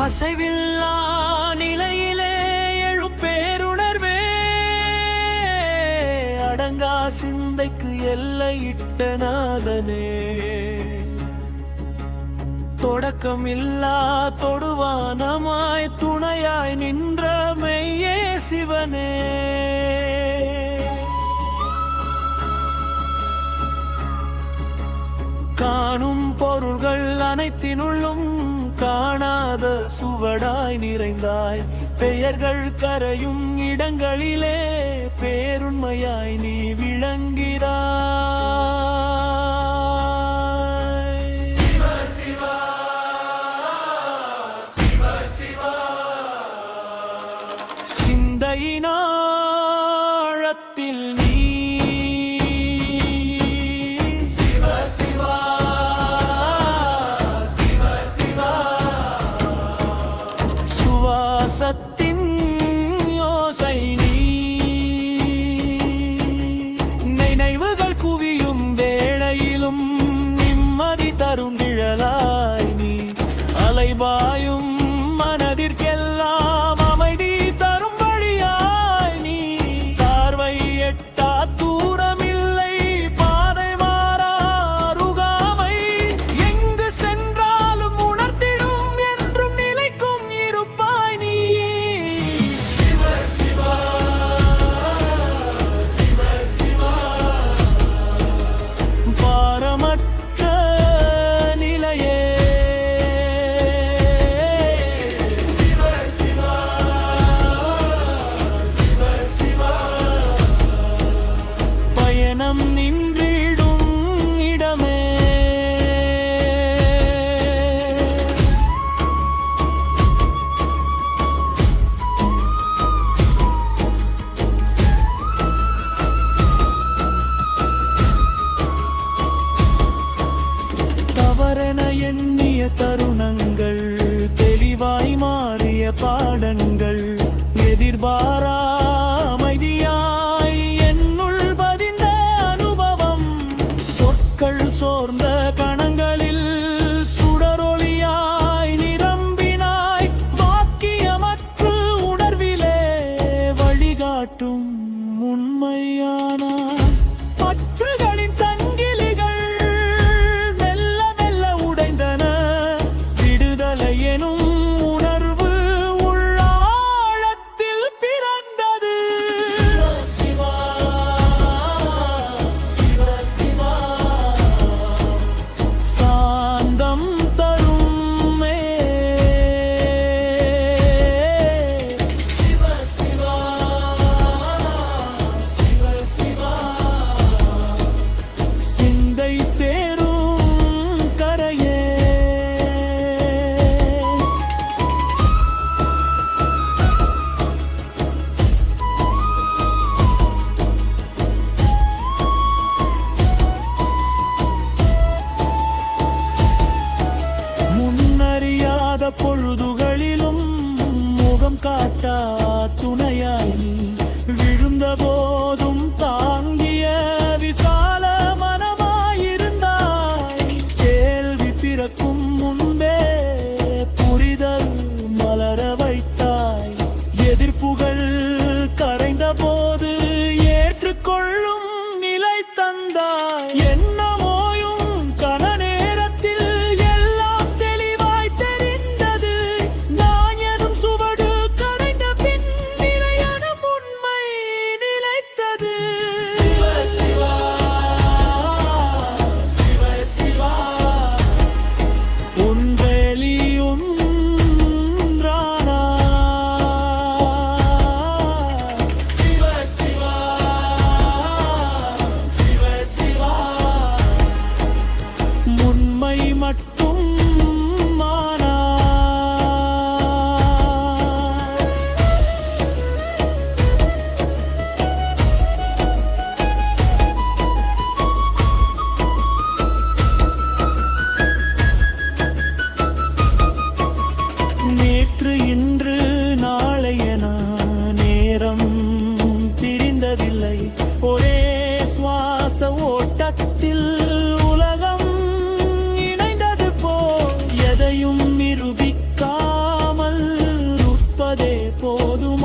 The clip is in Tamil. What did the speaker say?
அசைவில்லா நிலையிலே எழுப்பேருணர்வே. அடங்கா சிந்தைக்கு எல்லையிட்ட நாதனே. தொடக்கம் இல்லா தொடுவானமாய் துணையாய் நின்ற மெய்யே சிவனே. காணும் பொருள்கள் அனைத்தினுள்ளும் காணாத சுவடாய் நிறைந்தாய். பெயர்கள் கரையும் இடங்களிலே பேருண்மையாய் நீ விளங்கிறாய் மாறிய தருணங்கள் தெளிவாய் மாறிய பாடங்கள் எதிர்பாரா அமைதியாய் என்னுள் பதிந்த அனுபவம் சொற்கள் சோர்ந்த கணங்களில் காட்டா துணையாய் விழுந்த போதும் தான் எப்போதும்